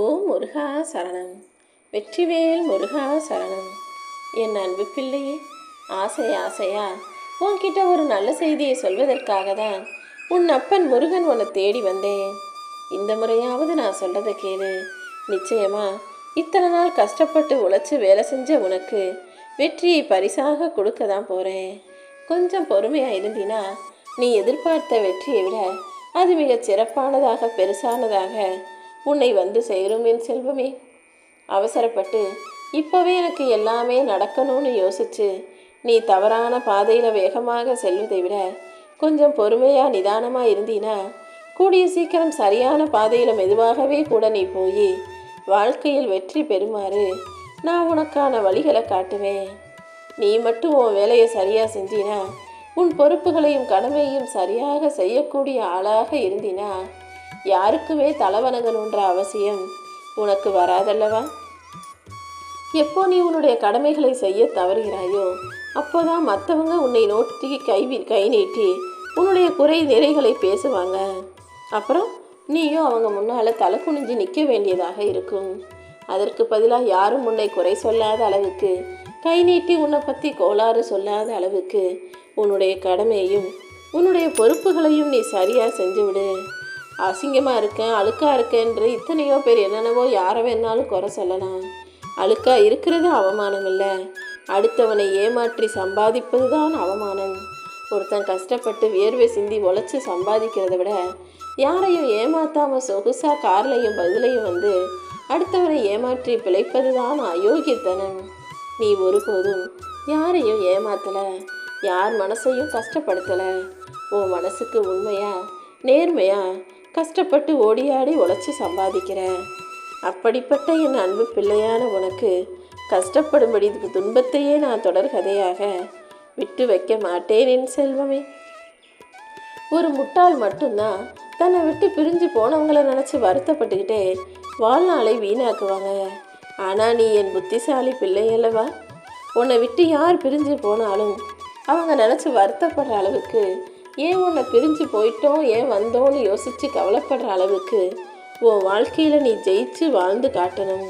ஓம் முருகா சரணம். வெற்றிவேல் முருகா சரணம். என் அன்பு பிள்ளையே ஆசை ஆசையா உன்கிட்ட ஒரு நல்ல செய்தியை சொல்வதற்காக தான் உன் அப்பன் முருகன் உன்னை தேடி வந்தேன். இந்த முறையாவது நான் சொல்றதை கேளு. நிச்சயமா இத்தனை நாள் கஷ்டப்பட்டு உழைச்சி வேலை செஞ்ச உனக்கு வெற்றியை பரிசாக கொடுக்க தான் போகிறேன் கொஞ்சம் பொறுமையாக இருந்தினா நீ எதிர்பார்த்த வெற்றியை விட அது மிகச் சிறப்பானதாக பெருசானதாக உன்னை வந்து சேரும் என் செல்வமே. அவசரப்பட்டு இப்போவே எனக்கு எல்லாமே நடக்கணும்னு யோசிச்சு நீ தவறான பாதையில் வேகமாக செல்வதை விட கொஞ்சம் பொறுமையாக நிதானமாக இருந்தீனா கூடிய சீக்கிரம் சரியான பாதையில் மெதுவாகவே கூட நீ போய் வாழ்க்கையில் வெற்றி பெறுமாறு நான் உனக்கான வழிகளை காட்டுவேன். நீ மட்டும் உன் வேலையை சரியாக செஞ்சினா உன் பொறுப்புகளையும் கடமையும் சரியாக செய்யக்கூடிய ஆளாக இருந்தினா யாருக்குமே தலைவணங்கணுன்ற அவசியம் உனக்கு வராதல்லவா? எப்போ நீ உன்னுடைய கடமைகளை செய்ய தவறுகிறாயோ அப்போதான் மற்றவங்க உன்னை நோட்டி கை கை நீட்டி உன்னுடைய குறை நிறைகளை பேசுவாங்க. அப்புறம் நீயும் அவங்க முன்னால் தலை குனிஞ்சு நிற்க வேண்டியதாக இருக்கும். அதற்கு பதிலாக யாரும் உன்னை குறை சொல்லாத அளவுக்கு கை நீட்டி உன்னை பற்றி கோளாறு சொல்லாத அளவுக்கு உன்னுடைய கடமையையும் உன்னுடைய பொறுப்புகளையும் நீ சரியாக செஞ்சு விடு அசிங்கமாக இருக்கேன் அழுக்காக இருக்கேன்ற இத்தனையோ பேர் என்னென்னவோ யாரை வேணாலும் குறை சொல்லலாம். அழுக்காக இருக்கிறது அவமானம் இல்லை அடுத்தவனை ஏமாற்றி சம்பாதிப்பது தான் அவமானம். ஒருத்தன் கஷ்டப்பட்டு வியர்வை சிந்தி உழைச்சி சம்பாதிக்கிறத விட யாரையும் ஏமாற்றாமல் சொகுசாக கார்லையும் பதிலையும் வந்து அடுத்தவனை ஏமாற்றி பிழைப்பது தான் அயோக்கியத்தனம். நீ ஒருபோதும் யாரையும் ஏமாத்தலை. யார் மனசையும் கஷ்டப்படுத்தலை. உன் மனசுக்கு உண்மையா நேர்மையா கஷ்டப்பட்டு ஓடியாடி உழைச்சி சம்பாதிக்கிறேன். அப்படிப்பட்ட என் அன்பு பிள்ளையான உனக்கு கஷ்டப்படும்படி இதுக்கு துன்பத்தையே நான் தொடர் கதையாக விட்டு வைக்க மாட்டேன் என் செல்வமே. ஒரு முட்டாள் மட்டும்தான் தன்னை விட்டு பிரிஞ்சு போனவங்களை நினச்சி வருத்தப்பட்டுக்கிட்டே வாழ்நாளை வீணாக்குவாங்க. ஆனால் நீ என் புத்திசாலி பிள்ளை அல்லவா? உன்னை விட்டு யார் பிரிஞ்சு போனாலும் அவங்க நினச்சி வருத்தப்படுற அளவுக்கு ஏன் உன்னை பிரிஞ்சு போயிட்டோம்? ஏன் வந்தோன்னு யோசித்து கவலைப்படுற அளவுக்கு உன் வாழ்க்கையில் நீ ஜெயிச்சு வாழ்ந்து காட்டணும்.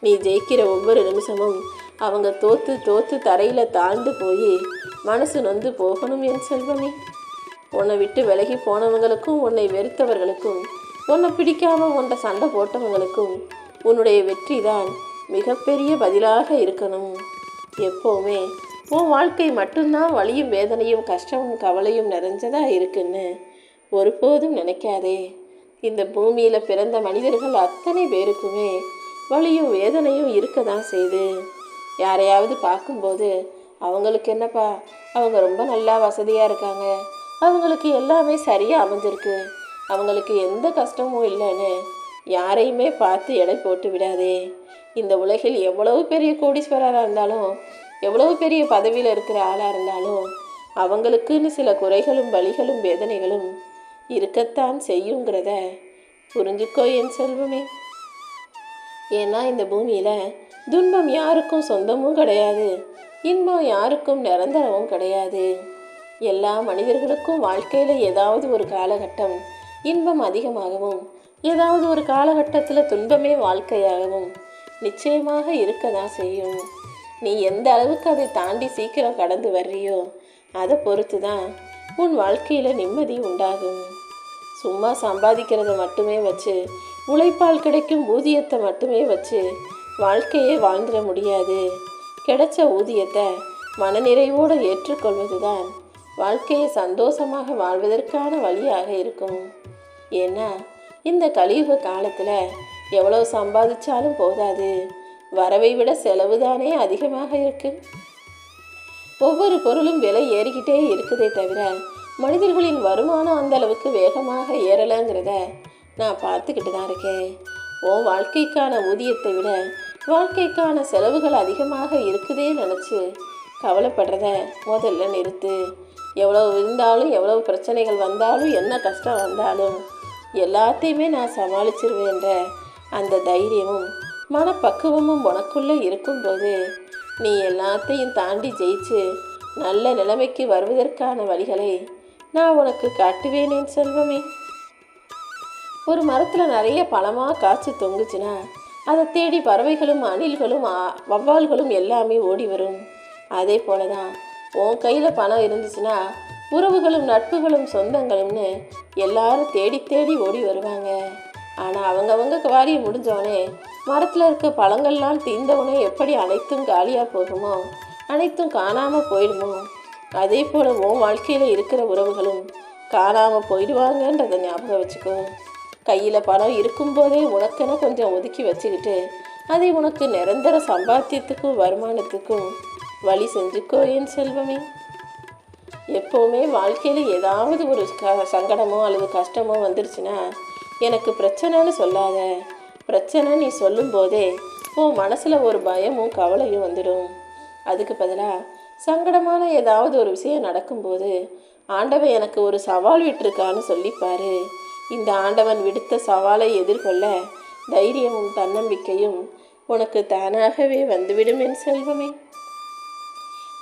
நீ ஜெயிக்கிற ஒவ்வொரு நிமிஷமும் அவங்க தோற்று தோற்று தரையில் தாழ்ந்து போய் மனசு நொந்து போகணும் என் செல்வமே. உன்னை விட்டு விலகி போனவங்களுக்கும் உன்னை வெறுத்தவர்களுக்கும் உன்னை பிடிக்காம உன்னை சண்டை போட்டவங்களுக்கும் உன்னுடைய வெற்றி தான் மிகப்பெரிய பதிலாக இருக்கணும். எப்போவுமே உன் வாழ்க்கை மட்டும்தான் வலியும் வேதனையும் கஷ்டமும் கவலையும் நிறைஞ்சதாக இருக்குன்னு ஒருபோதும் நினைக்காதே. இந்த பூமியில் பிறந்த மனிதர்கள் அத்தனை பேருக்குமே வலியும் வேதனையும் இருக்க தான் செய்யுது யாரையாவது பார்க்கும்போது அவங்களுக்கு என்னப்பா அவங்க ரொம்ப நல்லா வசதியாக இருக்காங்க. அவங்களுக்கு எல்லாமே சரியாக அமைஞ்சிருக்கு. அவங்களுக்கு எந்த கஷ்டமும் இல்லைன்னு யாரையுமே பார்த்து எடை போட்டு விடாதே. இந்த உலகில் எவ்வளவு பெரிய கோடீஸ்வரராக இருந்தாலும் எவ்வளவு பெரிய பதவியில் இருக்கிற ஆளாக இருந்தாலும் அவங்களுக்குன்னு சில குறைகளும் வலிகளும் வேதனைகளும் இருக்கத்தான் செய்யுங்கிறத புரிஞ்சுக்கோ என் செல்வமே. ஏன்னா இந்த பூமியில் துன்பம் யாருக்கும் சொந்தமும் கிடையாது. இன்பம் யாருக்கும் நிரந்தரமும் கிடையாது. எல்லா மனிதர்களுக்கும் வாழ்க்கையில் ஏதாவது ஒரு காலகட்டம் இன்பம் அதிகமாகவும் ஏதாவது ஒரு காலகட்டத்தில் துன்பமே வாழ்க்கையாகவும் நிச்சயமாக இருக்க தான் செய்யும். நீ எந்த அளவுக்கு அதை தாண்டி சீக்கிரம் கடந்து வர்றியோ அதை பொறுத்து தான் உன் வாழ்க்கையில் நிம்மதி உண்டாகும். சும்மா சம்பாதிக்கிறத மட்டுமே வச்சு உழைப்பால் கிடைக்கும் ஊதியத்தை மட்டுமே வச்சு வாழ்க்கையே வாழ்ந்துட முடியாது. கிடைச்ச ஊதியத்தை மனநிறைவோடு ஏற்றுக்கொள்வது தான் வாழ்க்கையை சந்தோஷமாக வாழ்வதற்கான வழியாக இருக்கும். ஏன்னா இந்த கலியுக காலத்தில் எவ்வளோ சம்பாதிச்சாலும் போதாது. வரவை விட செலவு தானே அதிகமாக இருக்கு? ஒவ்வொரு பொருளும் விலை ஏறிக்கிட்டே இருக்குதே தவிர மனிதர்களின் வருமானம் அந்த அளவுக்கு வேகமாக ஏறலைங்கிறத நான் பார்த்துக்கிட்டு தான் இருக்கேன். உன் வாழ்க்கைக்கான ஊதியத்தை விட வாழ்க்கைக்கான செலவுகள் அதிகமாக இருக்குதே நினச்சி கவலைப்படுறத முதல்ல நிறுத்து. எவ்வளவு இருந்தாலும் எவ்வளவு பிரச்சனைகள் வந்தாலும் என்ன கஷ்டம் வந்தாலும் எல்லாத்தையுமே நான் சமாளிச்சிருவேன்ற அந்த தைரியமும் மனப்பக்குவமும் உனக்குள்ளே இருக்கும்போது நீ எல்லாத்தையும் தாண்டி ஜெயிச்சு நல்ல நிலைமைக்கு வருவதற்கான வழிகளை நான் உனக்கு காட்டுவேனேன் செல்வமே. ஒரு மரத்தில் நிறைய பழமாக காய்ச்சி தொங்குச்சுன்னா அதை தேடி பறவைகளும் அணில்களும் வவ்வால்களும் எல்லாமே ஓடி வரும். அதே போல தான் உன் கையில் பணம் இருந்துச்சுன்னா உறவுகளும் நட்புகளும் சொந்தங்களும்னு எல்லாரும் தேடி தேடி ஓடி வருவாங்க. ஆனால் அவங்கவங்க வாரியம் முடிஞ்சோடனே மரத்தில் இருக்க பழங்கள்லாம் தீந்தவனே எப்படி அனைத்தும் காலியாக போகுமோ அனைத்தும் காணாமல் போயிடுமோ? அதே போல் உன் வாழ்க்கையில் இருக்கிற உறவுகளும் காணாமல் போயிடுவாங்கன்றதை ஞாபகம் வச்சுக்கோ. கையில் பணம் இருக்கும்போதே உனக்கென கொஞ்சம் ஒதுக்கி வச்சுக்கிட்டு அதை உனக்கு நிரந்தர சம்பாத்தியத்துக்கும் வருமானத்துக்கும் வழி செஞ்சுக்கோ என் செல்வமே. எப்போவுமே வாழ்க்கையில் ஏதாவது ஒரு க சங்கடமோ அல்லது கஷ்டமோ வந்துருச்சுன்னா எனக்கு பிரச்சனைன்னு சொல்லாத. பிரச்சனை நீ சொல்லும்போதே உன் மனசில் ஒரு பயமும் கவலையும் வந்துடும். அதுக்கு பதிலாக சங்கடமான ஏதாவது ஒரு விஷயம் நடக்கும்போது ஆண்டவன் எனக்கு ஒரு சவால் விட்டிருக்கான்னு சொல்லிப்பாரு. இந்த ஆண்டவன் விடுத்த சவாலை எதிர்கொள்ள தைரியமும் தன்னம்பிக்கையும் உனக்கு தானாகவே வந்துவிடும் என் செல்வமே.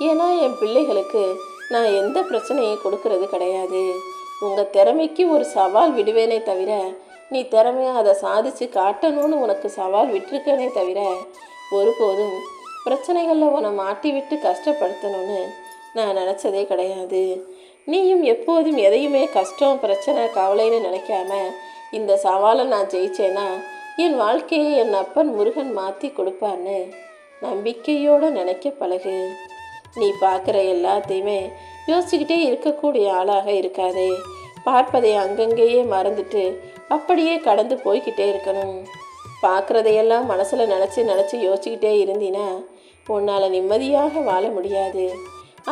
ஏன்னா என் பிள்ளைகளுக்கு நான் எந்த பிரச்சனையும் கொடுக்கறது கிடையாது. உங்கள் திறமைக்கு ஒரு சவால் விடுவேனே தவிர நீ திறமையாக அதை சாதிச்சு காட்டணும்னு உனக்கு சவால் விட்டுருக்கனே தவிர ஒருபோதும் பிரச்சனைகளில் உன்னை மாட்டி விட்டு கஷ்டப்படுத்தணும்னு நான் நினச்சதே கிடையாது. நீயும் எப்போதும் எதையுமே கஷ்டம் பிரச்சனை கவலைன்னு நினைக்காம இந்த சவாலை நான் ஜெயிச்சேன்னா என் வாழ்க்கையை என் அப்பன் முருகன் மாற்றி கொடுப்பான்னு நம்பிக்கையோடு நினைக்க பழகு. நீ பார்க்குற எல்லாத்தையுமே யோசிச்சுக்கிட்டே இருக்கக்கூடிய ஆளாக இருக்காதே. பார்ப்பதை அங்கங்கேயே மறந்துட்டு அப்படியே கடந்து போய்கிட்டே இருக்கணும். பார்க்குறதையெல்லாம் மனசில் நினச்சி நினச்சி யோசிச்சுக்கிட்டே இருந்தீன்னா உன்னால் நிம்மதியாக வாழ முடியாது.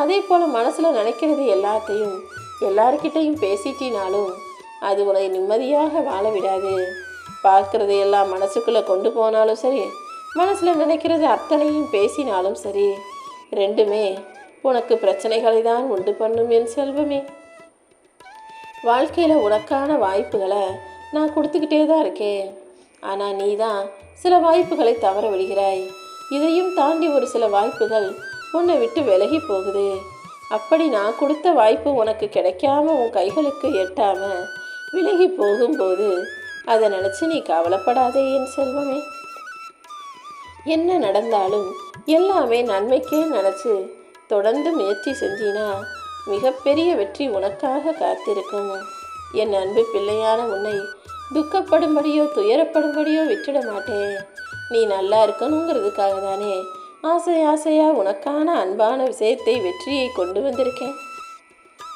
அதே போல் மனசில் நினைக்கிறது எல்லாத்தையும் எல்லாருக்கிட்டையும் பேசிட்டினாலும் அது உன்னை நிம்மதியாக வாழ விடாது. பார்க்குறதையெல்லாம் மனசுக்குள்ளே கொண்டு போனாலும் சரி மனசில் நினைக்கிறது அத்தனையும் பேசினாலும் சரி ரெண்டுமே உனக்கு பிரச்சனைகளை தான் உண்டு பண்ணும் என் செல்வமே. வாழ்க்கையில் உனக்கான வாய்ப்புகளை நான் கொடுத்துக்கிட்டே தான் இருக்கேன். ஆனால் நீ தான் சில வாய்ப்புகளை தவற விடுகிறாய். இதையும் தாண்டி ஒரு சில வாய்ப்புகள் உன்னை விட்டு விலகி போகுது. அப்படி நான் கொடுத்த வாய்ப்பு உனக்கு கிடைக்காம உன் கைகளுக்கு எட்டாம விலகி போகும்போது அதை நினச்சி நீ கவலைப்படாதே என் செல்வமே. என்ன நடந்தாலும் எல்லாமே நன்மைக்கே நினச்சி தொடர்ந்து முயற்சி செஞ்சினா மிகப்பெரிய வெற்றி உனக்காக காத்திருக்கும். என் அன்பு பிள்ளையான உன்னை துக்கப்படும்படியோ துயரப்படும்படியோ விட்டுட மாட்டேன். நீ நல்லா இருக்கணுங்கிறதுக்காக தானே ஆசை ஆசையாக உனக்கான அன்பான விஷயத்தை வெற்றியை கொண்டு வந்திருக்கேன்.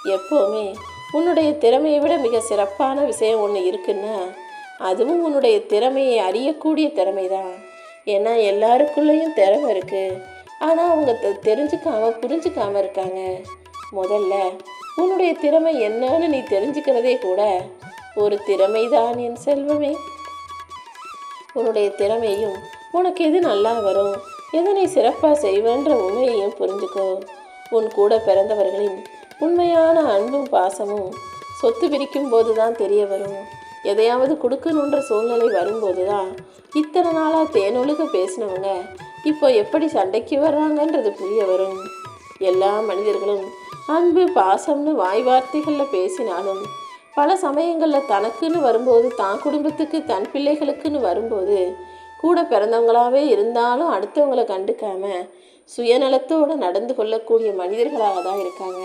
எப்போவுமே உன்னுடைய திறமையை விட மிக சிறப்பான விஷயம் ஒன்று இருக்குன்னா அதுவும் உன்னுடைய திறமையை அறியக்கூடிய திறமை தான் ஏன்னா எல்லாருக்குள்ளேயும் திறமை இருக்குது ஆனால் அவங்க தெ- புரிஞ்சுக்காமல் இருக்காங்க. முதல்ல உன்னுடைய திறமை என்னன்னு நீ தெரிஞ்சுக்கிறதே கூட ஒரு திறமைதான் என் செல்வமே. உன்னுடைய திறமையும் உனக்கு எது நல்லா வரும் எதை நீ சிறப்பாக செய்வேன்ற உண்மையையும் புரிஞ்சுக்கோ. உன் கூட பிறந்தவர்களின் உண்மையான அன்பும் பாசமும் சொத்து பிரிக்கும் போது தான் தெரிய வரும். எதையாவது கொடுக்கணுன்ற சூழ்நிலை வரும்போது தான் இத்தனை நாளாக தேனொழுக பேசினவங்க இப்போ எப்படி சண்டைக்கு வர்றாங்கன்றது புரிய வரும். எல்லா மனிதர்களும் அன்பு பாசம்னு வாய் வார்த்தைகளில் பேசினாலும் பல சமயங்களில் தனக்குன்னு வரும்போது தான் குடும்பத்துக்கு தன் பிள்ளைகளுக்குன்னு வரும்போது கூட பிறந்தவங்களாவே இருந்தாலும் அடுத்தவங்களை கண்டுக்காம சுயநலத்தோடு நடந்து கொள்ளக்கூடிய மனிதர்களாக தான் இருக்காங்க.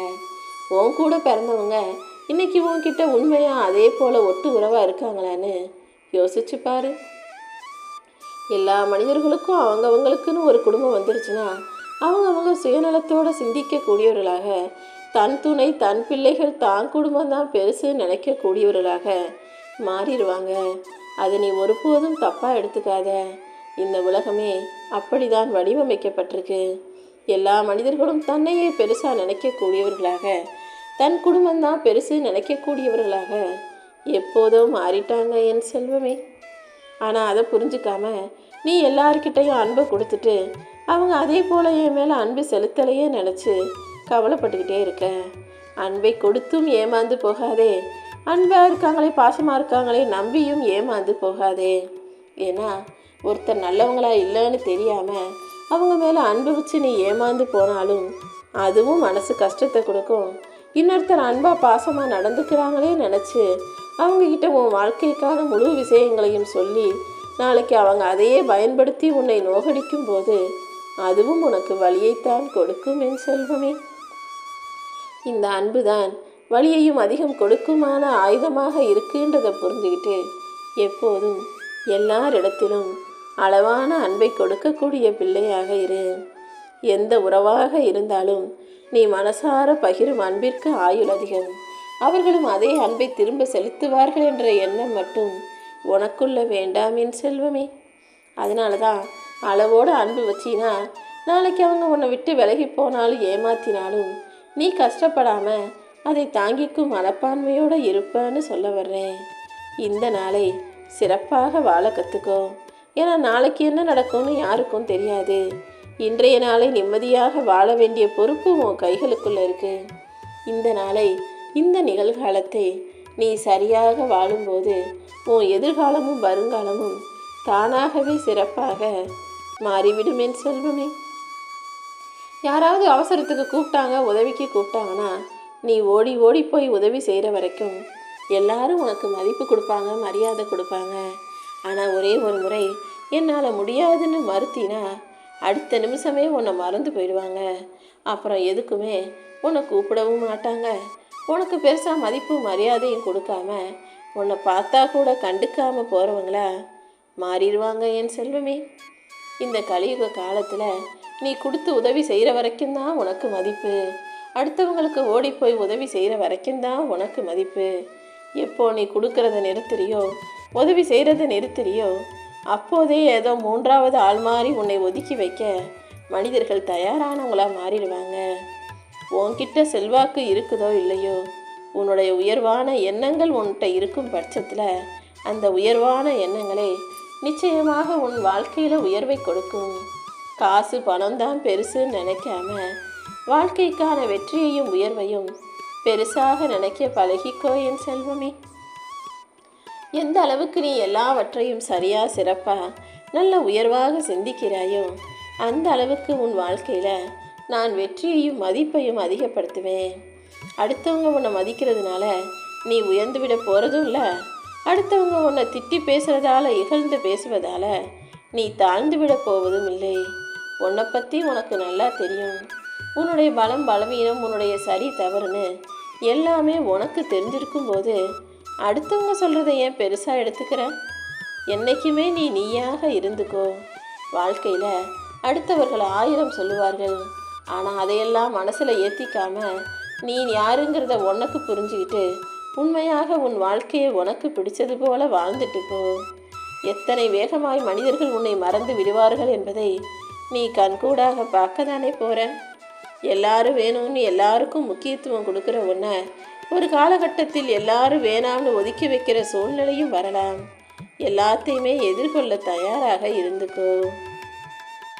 உன் கூட பிறந்தவங்க இன்னைக்கு உன்கிட்ட உண்மையாக அதே போல் ஒட்டு உறவாக இருக்காங்களான்னு யோசிச்சு பாரு. எல்லா மனிதர்களுக்கும் அவங்கவங்களுக்குன்னு ஒரு குடும்பம் வந்துருச்சுன்னா அவங்கவுங்க சுயநலத்தோடு சிந்திக்கக்கூடியவர்களாக. தன் துணை தன் பிள்ளைகள் தான் குடும்பம் தான் பெருசு நினைக்கக்கூடியவர்களாக மாறிடுவாங்க. அதை நீ ஒருபோதும் தப்பாக எடுத்துக்காத. இந்த உலகமே அப்படிதான் வடிவமைக்கப்பட்டிருக்கு. எல்லா மனிதர்களும் தன்னையே பெருசாக நினைக்கக்கூடியவர்களாக தன் குடும்பம்தான் பெருசு நினைக்கக்கூடியவர்களாக எப்போதோ மாறிட்டாங்க என் செல்வமே. ஆனால் அதை புரிஞ்சுக்காம நீ எல்லார்கிட்டையும் அன்பை கொடுத்துட்டு அவங்க அதே போல் என் மேலே அன்பு செலுத்தலையே நினச்சி கவலைப்பட்டுக்கிட்டே இருக்கேன். அன்பை கொடுத்தும் ஏமாந்து போகாதே. அன்பாக இருக்காங்களே பாசமாக இருக்காங்களே நம்பியும் ஏமாந்து போகாதே. ஏன்னா ஒருத்தர் நல்லவங்களா இல்லைன்னு தெரியாமல் அவங்க மேலே அன்பு வச்சு நீ ஏமாந்து போனாலும் அதுவும் மனசு கஷ்டத்தை கொடுக்கும். இன்னொருத்தர் அன்பாக பாசமாக நடந்துக்கிறாங்களே நினச்சி அவங்கக்கிட்ட உன் வாழ்க்கைக்கான முழு விஷயங்களையும் சொல்லி நாளைக்கு அவங்க அதையே பயன்படுத்தி உன்னை நோகடிக்கும் போது அதுவும் உனக்கு வழியைத்தான் கொடுக்கும் என் செல்வமே. இந்த அன்புதான் வலியையும் அதிகம் கொடுக்குமான ஆயுதமாக இருக்குன்றதை புரிஞ்சுக்கிட்டு எப்போதும் எல்லாரிடத்திலும் அளவான அன்பை கொடுக்கக்கூடிய பிள்ளையாக இரு. எந்த உறவாக இருந்தாலும் நீ மனசார பகிரும் அன்பிற்கு ஆயுள் அதிகம். அவர்களும் அதே அன்பை திரும்ப செலுத்துவார்கள் என்ற எண்ணம் மட்டும் உனக்குள்ள வேண்டாம் என் செல்வமே. அதனால தான் அளவோடு அன்பு வச்சினா நாளைக்கு அவங்க உன்னை விட்டு விலகி போனாலும் ஏமாத்தினாலும் நீ கஷ்டப்படாமல் அதை தாங்கிக்கும் மனப்பான்மையோடு இருப்பேன்னு சொல்ல வர்றேன். இந்த நாளை சிறப்பாக வாழ கற்றுக்கோ ஏன்னா நாளைக்கு என்ன நடக்கும்னு யாருக்கும் தெரியாது. இன்றைய நாளை நிம்மதியாக வாழ வேண்டிய பொறுப்பு உன் கைகளுக்குள்ளே இருக்கு. இந்த நாளை இந்த நிகழ்காலத்தை நீ சரியாக வாழும்போது உன் எதிர்காலமும் வருங்காலமும் தானாகவே சிறப்பாக மாறிவிடும் என் செல்வமே. யாராவது அவசரத்துக்கு கூப்பிட்டாங்க உதவிக்கு கூப்பிட்டாங்கன்னா நீ ஓடி ஓடி போய் உதவி செய்கிற வரைக்கும் எல்லாரும் உனக்கு மதிப்பு கொடுப்பாங்க மரியாதை கொடுப்பாங்க. ஆனால் ஒரே ஒரு முறை என்னால் முடியாதுன்னு மறுத்தினா அடுத்த நிமிஷமே உன்னை மறந்து போயிடுவாங்க. அப்புறம் எதுக்குமே உன்னை கூப்பிடவும் மாட்டாங்க. உனக்கு பெருசாக மதிப்பு மரியாதையும் கொடுக்காம உன்னை பார்த்தா கூட கண்டுக்காமல் போகிறவங்களா மாறிடுவாங்க என் செல்வமே. இந்த கலியுக காலத்தில் நீ கொடுத்து உதவி செய்கிற வரைக்கும் தான் உனக்கு மதிப்பு. அடுத்தவங்களுக்கு ஓடி போய் உதவி செய்கிற வரைக்கும் தான் உனக்கு மதிப்பு. எப்போ நீ கொடுக்கறத நிறுத்துறியோ உதவி செய்கிறத நிறுத்துறியோ அப்போதே ஏதோ மூன்றாவது ஆள் மாதிரி உன்னை ஒதுக்கி வைக்க மனிதர்கள் தயாரானவங்களாக மாறிடுவாங்க. உன்கிட்ட செல்வாக்கு இருக்குதோ இல்லையோ உன்னுடைய உயர்வான எண்ணங்கள் உன்கிட்ட இருக்கும் பட்சத்தில் அந்த உயர்வான எண்ணங்களே நிச்சயமாக உன் வாழ்க்கையில் உயர்வை கொடுக்கும். காசு பணம் தான் பெருசுன்னு நினைக்காம வாழ்க்கைக்கான வெற்றியையும் உயர்வையும் பெருசாக நினைக்க பழகிக்கோ என் செல்வமே. எந்த அளவுக்கு நீ எல்லாவற்றையும் சரியாக சிறப்பாக நல்ல உயர்வாக சிந்திக்கிறாயோ அந்த அளவுக்கு உன் வாழ்க்கையில் நான் வெற்றியையும் மதிப்பையும் அதிகப்படுத்துவேன். அடுத்தவங்க உன்னை மதிக்கிறதுனால நீ உயர்ந்துவிட போகிறதும் இல்லை. அடுத்தவங்க உன்னை திட்டி பேசுகிறதால இகழ்ந்து பேசுவதால நீ தாழ்ந்து விட போவதும் இல்லை. உன்னை பற்றி உனக்கு நல்லா தெரியும். உன்னுடைய பலம் பலவீனம் உன்னுடைய சரி தவறுன்னு எல்லாமே உனக்கு தெரிஞ்சிருக்கும் போது அடுத்தவங்க சொல்கிறத ஏன் பெருசாக எடுத்துக்கிற? என்றைக்குமே நீ நீயாக இருந்துக்கோ. வாழ்க்கையில் அடுத்தவர்கள் ஆயிரம் சொல்லுவார்கள். ஆனால் அதையெல்லாம் மனசில் ஏற்றிக்காம நீ யாருங்கிறத உனக்கு புரிஞ்சுக்கிட்டு உண்மையாக உன் வாழ்க்கையை உனக்கு பிடிச்சது போல வாழ்ந்துட்டு போ. எத்தனை வேகமாய் மனிதர்கள் உன்னை மறந்து விடுவார்கள் என்பதை நீ கண்கூடாக பார்க்க தானே போற? எல்லாரும் வேணும்னு எல்லாருக்கும் முக்கியத்துவம் கொடுக்குற உன்னை ஒரு காலகட்டத்தில் எல்லாரும் வேணாம்னு ஒதுக்கி வைக்கிற சூழ்நிலையும் வரலாம். எல்லாத்தையுமே எதிர்கொள்ள தயாராக இருந்துக்கோ.